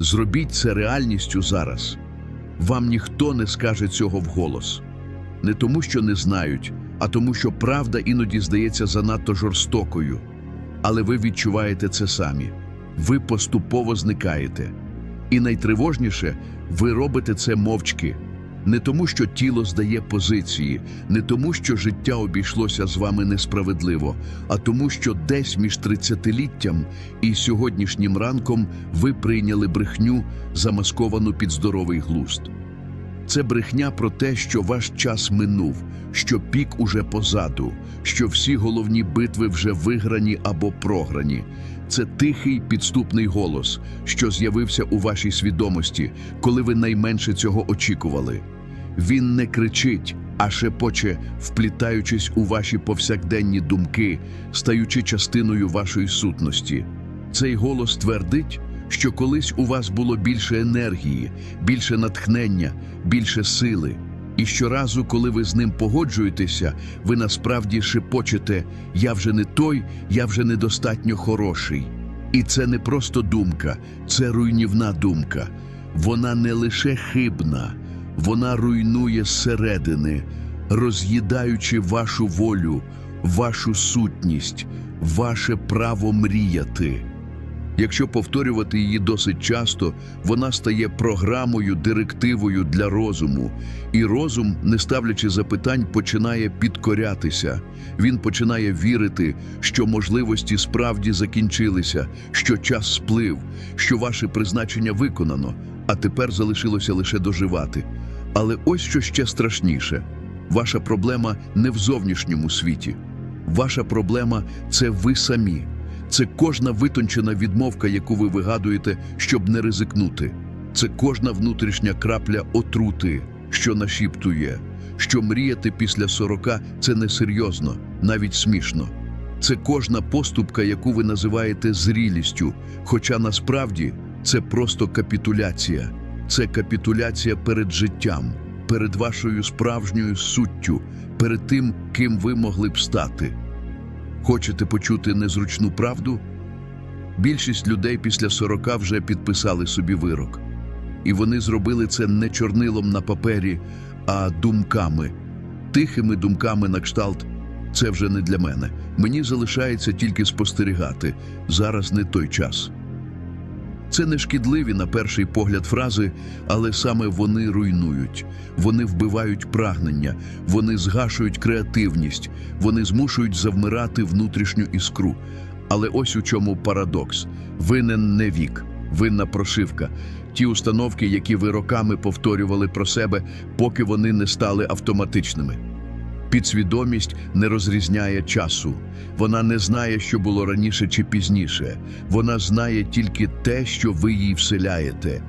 Зробіть це реальністю зараз. Вам ніхто не скаже цього вголос. Не тому, що не знають, а тому, що правда іноді здається занадто жорстокою. Але ви відчуваєте це самі. Ви поступово зникаєте. І найтривожніше, ви робите це мовчки. Не тому, що тіло здає позиції, не тому, що життя обійшлося з вами несправедливо, а тому, що десь між тридцятиліттям і сьогоднішнім ранком ви прийняли брехню, замасковану під здоровий глузд. Це брехня про те, що ваш час минув, що пік уже позаду, що всі головні битви вже виграні або програні. Це тихий підступний голос, що з'явився у вашій свідомості, коли ви найменше цього очікували. Він не кричить, а шепоче, вплітаючись у ваші повсякденні думки, стаючи частиною вашої сутності. Цей голос твердить, що колись у вас було більше енергії, більше натхнення, більше сили. І щоразу, коли ви з ним погоджуєтеся, ви насправді шепочете Я вже не той, я вже недостатньо хороший. І це не просто думка, це руйнівна думка. Вона не лише хибна, вона руйнує зсередини, роз'їдаючи вашу волю, вашу сутність, ваше право мріяти. Якщо повторювати її досить часто, вона стає програмою, директивою для розуму. І розум, не ставлячи запитань, починає підкорятися. Він починає вірити, що можливості справді закінчилися, що час сплив, що ваше призначення виконано, а тепер залишилося лише доживати. Але ось що ще страшніше: ваша проблема не в зовнішньому світі. Ваша проблема це ви самі. Це кожна витончена відмовка, яку ви вигадуєте, щоб не ризикнути. Це кожна внутрішня крапля отрути, що нашіптує, що мріяти після сорока це несерйозно, навіть смішно. Це кожна поступка, яку ви називаєте зрілістю, хоча насправді це просто капітуляція. Це капітуляція перед життям, перед вашою справжньою суттю, перед тим, ким ви могли б стати. Хочете почути незручну правду? Більшість людей після 40 вже підписали собі вирок. І вони зробили це не чорнилом на папері, а думками, тихими думками на кшталт. Це вже не для мене. Мені залишається тільки спостерігати. Зараз не той час. Це не шкідливі на перший погляд фрази, але саме вони руйнують, вони вбивають прагнення, вони згашують креативність, вони змушують завмирати внутрішню іскру. Але ось у чому парадокс: винен не вік, винна прошивка. Ті установки, які ви роками повторювали про себе, поки вони не стали автоматичними. Підсвідомість не розрізняє часу. Вона не знає, що було раніше чи пізніше. Вона знає тільки те, що ви їй вселяєте.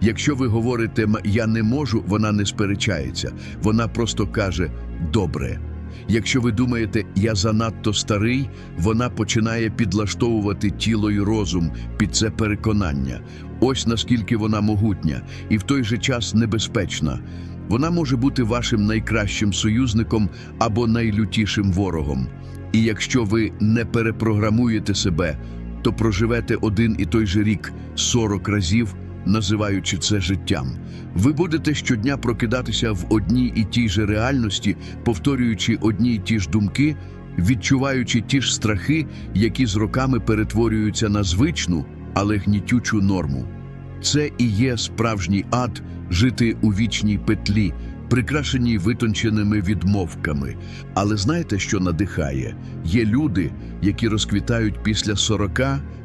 Якщо ви говорите я не можу, вона не сперечається. Вона просто каже добре. Якщо ви думаєте, я занадто старий, вона починає підлаштовувати тіло і розум під це переконання. Ось наскільки вона могутня і в той же час небезпечна. Вона може бути вашим найкращим союзником або найлютішим ворогом. І якщо ви не перепрограмуєте себе, то проживете один і той же рік 40 разів, називаючи це життям. Ви будете щодня прокидатися в одній і тій же реальності, повторюючи одні й ті ж думки, відчуваючи ті ж страхи, які з роками перетворюються на звичну, але гнітючу норму. Це і є справжній ад жити у вічній петлі, прикрашеній витонченими відмовками. Але знаєте, що надихає? Є люди, які розквітають після 40,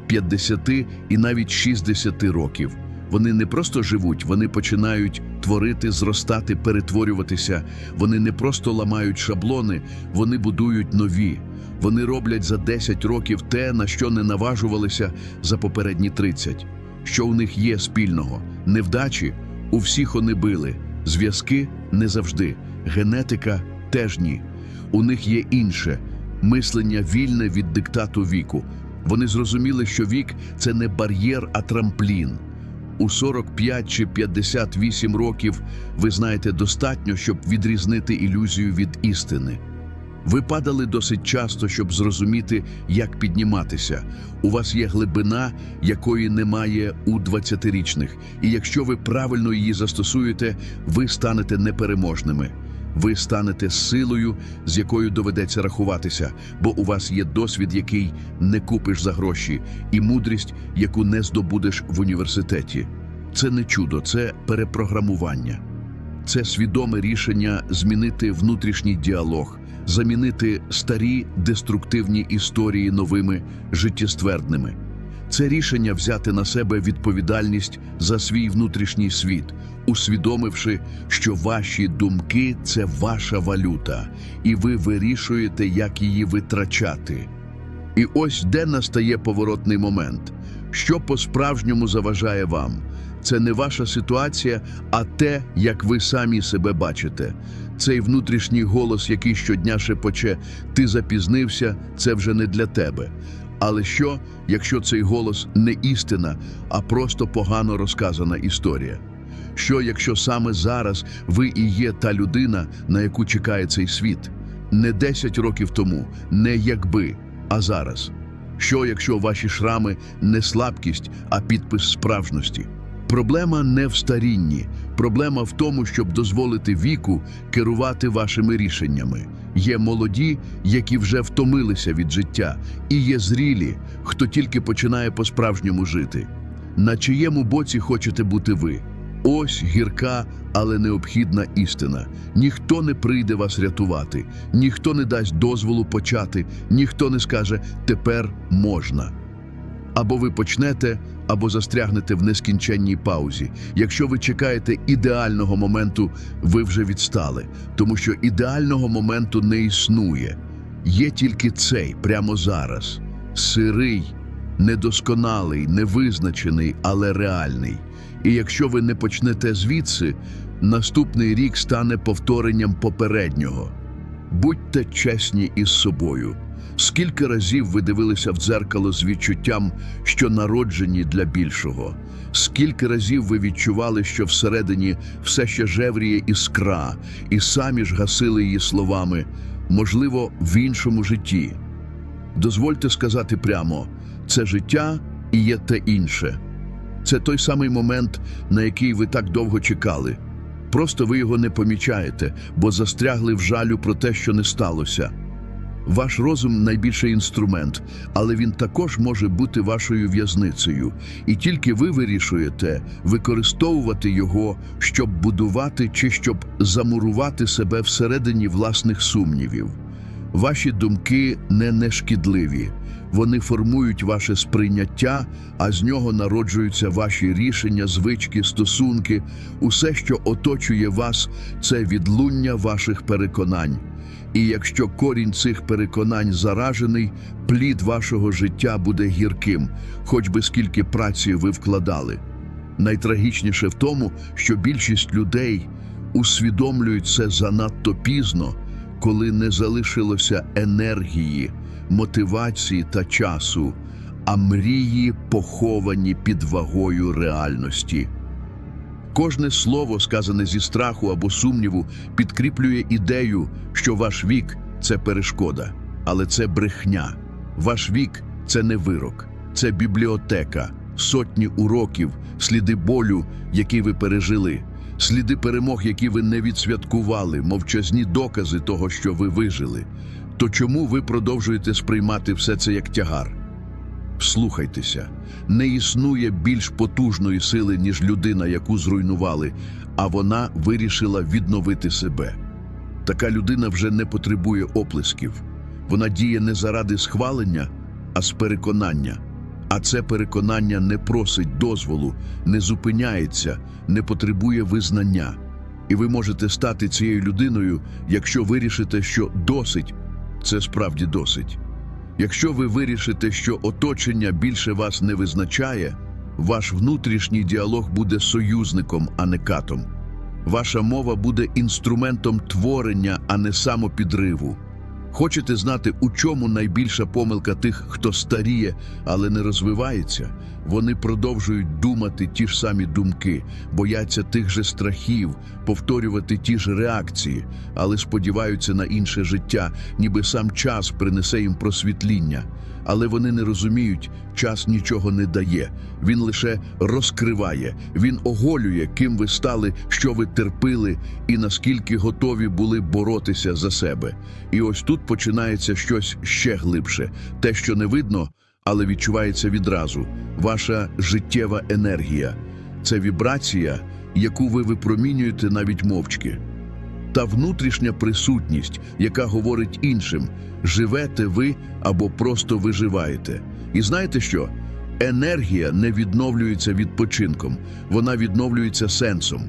50 і навіть 60 років. Вони не просто живуть, вони починають творити, зростати, перетворюватися. Вони не просто ламають шаблони, вони будують нові. Вони роблять за 10 років те, на що не наважувалися за попередні 30. Що у них є спільного? Невдачі у всіх вони били, зв'язки не завжди, генетика теж ні. У них є інше мислення вільне від диктату віку. Вони зрозуміли, що вік це не бар'єр, а трамплін. У 45 чи 58 років ви знаєте достатньо, щоб відрізнити ілюзію від істини. Ви падали досить часто, щоб зрозуміти, як підніматися. У вас є глибина, якої немає у 20-річних. І якщо ви правильно її застосуєте, ви станете непереможними. Ви станете силою, з якою доведеться рахуватися, бо у вас є досвід, який не купиш за гроші, і мудрість, яку не здобудеш в університеті. Це не чудо, це перепрограмування. Це свідоме рішення змінити внутрішній діалог, замінити старі деструктивні історії новими життєствердними. Це рішення взяти на себе відповідальність за свій внутрішній світ, усвідомивши, що ваші думки це ваша валюта, і ви вирішуєте, як її витрачати. І ось де настає поворотний момент. Що по-справжньому заважає вам? Це не ваша ситуація, а те, як ви самі себе бачите. Цей внутрішній голос, який щодня шепоче «ти запізнився, це вже не для тебе». Але що, якщо цей голос не істина, а просто погано розказана історія? Що, якщо саме зараз ви і є та людина, на яку чекає цей світ? Не 10 років тому, не якби, а зараз. Що, якщо ваші шрами не слабкість, а підпис справжності? Проблема не в старінні, проблема в тому, щоб дозволити віку керувати вашими рішеннями. Є молоді, які вже втомилися від життя, і є зрілі, хто тільки починає по-справжньому жити. На чиєму боці хочете бути ви? Ось гірка, але необхідна істина. Ніхто не прийде вас рятувати, ніхто не дасть дозволу почати, ніхто не скаже тепер можна. Або ви почнете, або застрягнете в нескінченній паузі. Якщо ви чекаєте ідеального моменту, ви вже відстали, тому що ідеального моменту не існує. Є тільки цей прямо зараз. Сирий, недосконалий, невизначений, але реальний. І якщо ви не почнете звідси, наступний рік стане повторенням попереднього. Будьте чесні із собою. Скільки разів ви дивилися в дзеркало з відчуттям, що народжені для більшого? Скільки разів ви відчували, що всередині все ще жевріє іскра, і самі ж гасили її словами, можливо, в іншому житті? Дозвольте сказати прямо: це життя і є те інше. Це той самий момент, на який ви так довго чекали. Просто ви його не помічаєте, бо застрягли в жалю про те, що не сталося. Ваш розум найбільший інструмент, але він також може бути вашою в'язницею, і тільки ви вирішуєте використовувати його, щоб будувати чи щоб замурувати себе всередині власних сумнівів. Ваші думки не нешкідливі. Вони формують ваше сприйняття, а з нього народжуються ваші рішення, звички, стосунки. Усе, що оточує вас, це відлуння ваших переконань. І якщо корінь цих переконань заражений, плід вашого життя буде гірким, хоч би скільки праці ви вкладали. Найтрагічніше в тому, що більшість людей усвідомлюють це занадто пізно, коли не залишилося енергії, мотивації та часу, а мрії поховані під вагою реальності. Кожне слово, сказане зі страху або сумніву, підкріплює ідею, що ваш вік це перешкода, але це брехня. Ваш вік це не вирок, це бібліотека, сотні уроків, сліди болю, які ви пережили, сліди перемог, які ви не відсвяткували, мовчазні докази того, що ви вижили. То чому ви продовжуєте сприймати все це як тягар? Вслухайтеся, не існує більш потужної сили, ніж людина, яку зруйнували, а вона вирішила відновити себе. Така людина вже не потребує оплесків. Вона діє не заради схвалення, а з переконання. А це переконання не просить дозволу, не зупиняється, не потребує визнання. І ви можете стати цією людиною, якщо вирішите, що досить, це справді досить. Якщо ви вирішите, що оточення більше вас не визначає, ваш внутрішній діалог буде союзником, а не катом. Ваша мова буде інструментом творення, а не самопідриву. Хочете знати, у чому найбільша помилка тих, хто старіє, але не розвивається? Вони продовжують думати ті ж самі думки, бояться тих же страхів, повторювати ті ж реакції, але сподіваються на інше життя, ніби сам час принесе їм просвітління. Але вони не розуміють, час нічого не дає. Він лише розкриває, він оголює, ким ви стали, що ви терпили, і наскільки готові були боротися за себе. І ось тут починається щось ще глибше, те, що не видно, але відчувається відразу. Ваша життєва енергія це вібрація, яку ви випромінюєте навіть мовчки. Та внутрішня присутність, яка говорить іншим, живете ви або просто виживаєте. І знаєте що? Енергія не відновлюється відпочинком, вона відновлюється сенсом.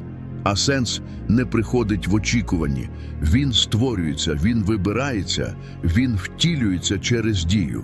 А сенс не приходить в очікуванні. Він створюється, він вибирається, він втілюється через дію.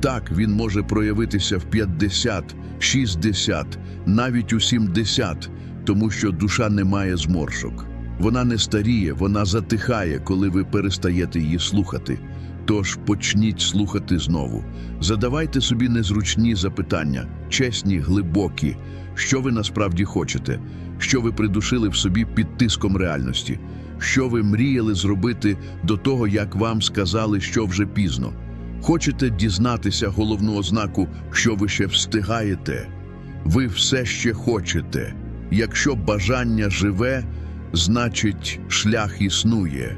Так він може проявитися в 50, 60, навіть у 70, тому що душа не має зморшок. Вона не старіє, вона затихає, коли ви перестаєте її слухати. Тож почніть слухати знову. Задавайте собі незручні запитання, чесні, глибокі. Що ви насправді хочете? Що ви придушили в собі під тиском реальності? Що ви мріяли зробити до того, як вам сказали, що вже пізно? Хочете дізнатися головну ознаку, що ви ще встигаєте? Ви все ще хочете. Якщо бажання живе, значить шлях існує.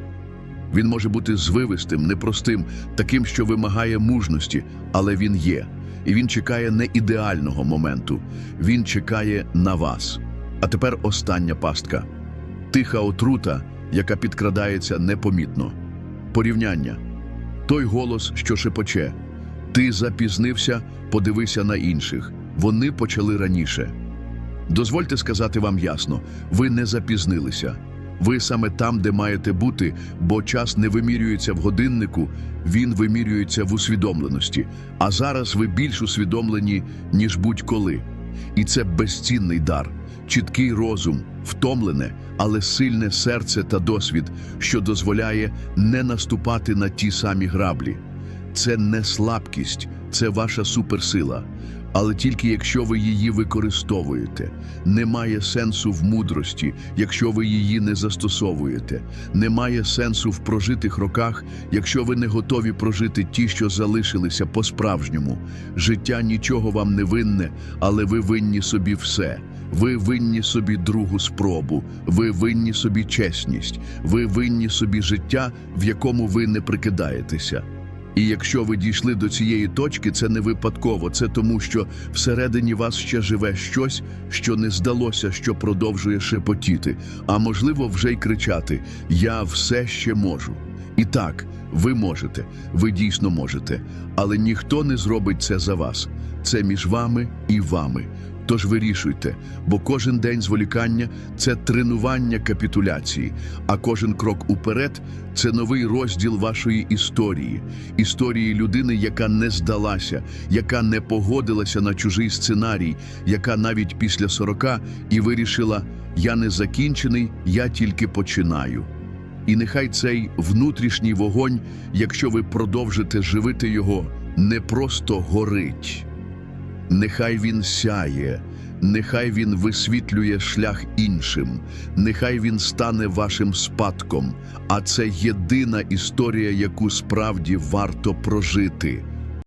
Він може бути звивистим, непростим, таким, що вимагає мужності, але він є. І він чекає не ідеального моменту, він чекає на вас. А тепер остання пастка тиха отрута, яка підкрадається непомітно. Порівняння. Той голос, що шепоче. Ти запізнився, подивися на інших. Вони почали раніше. Дозвольте сказати вам ясно: ви не запізнилися. Ви саме там, де маєте бути, бо час не вимірюється в годиннику, він вимірюється в усвідомленості. А зараз ви більш усвідомлені, ніж будь-коли. І це безцінний дар, чіткий розум, втомлене, але сильне серце та досвід, що дозволяє не наступати на ті самі граблі. Це не слабкість, це ваша суперсила. Але тільки якщо ви її використовуєте, немає сенсу в мудрості, якщо ви її не застосовуєте, немає сенсу в прожитих роках, якщо ви не готові прожити ті, що залишилися по-справжньому. Життя нічого вам не винне, але ви винні собі все. Ви винні собі другу спробу, ви винні собі чесність, ви винні собі життя, в якому ви не прикидаєтеся. І якщо ви дійшли до цієї точки, це не випадково, це тому, що всередині вас ще живе щось, що не здалося, що продовжує шепотіти, а можливо, вже й кричати: Я все ще можу. І так, ви можете, ви дійсно можете, але ніхто не зробить це за вас. Це між вами і вами. Тож вирішуйте, бо кожен день зволікання це тренування капітуляції, а кожен крок уперед це новий розділ вашої історії, історії людини, яка не здалася, яка не погодилася на чужий сценарій, яка навіть після сорока і вирішила: я не закінчений, я тільки починаю. І нехай цей внутрішній вогонь, якщо ви продовжите живити його, не просто горить. Нехай він сяє, нехай він висвітлює шлях іншим, нехай він стане вашим спадком, а це єдина історія, яку справді варто прожити.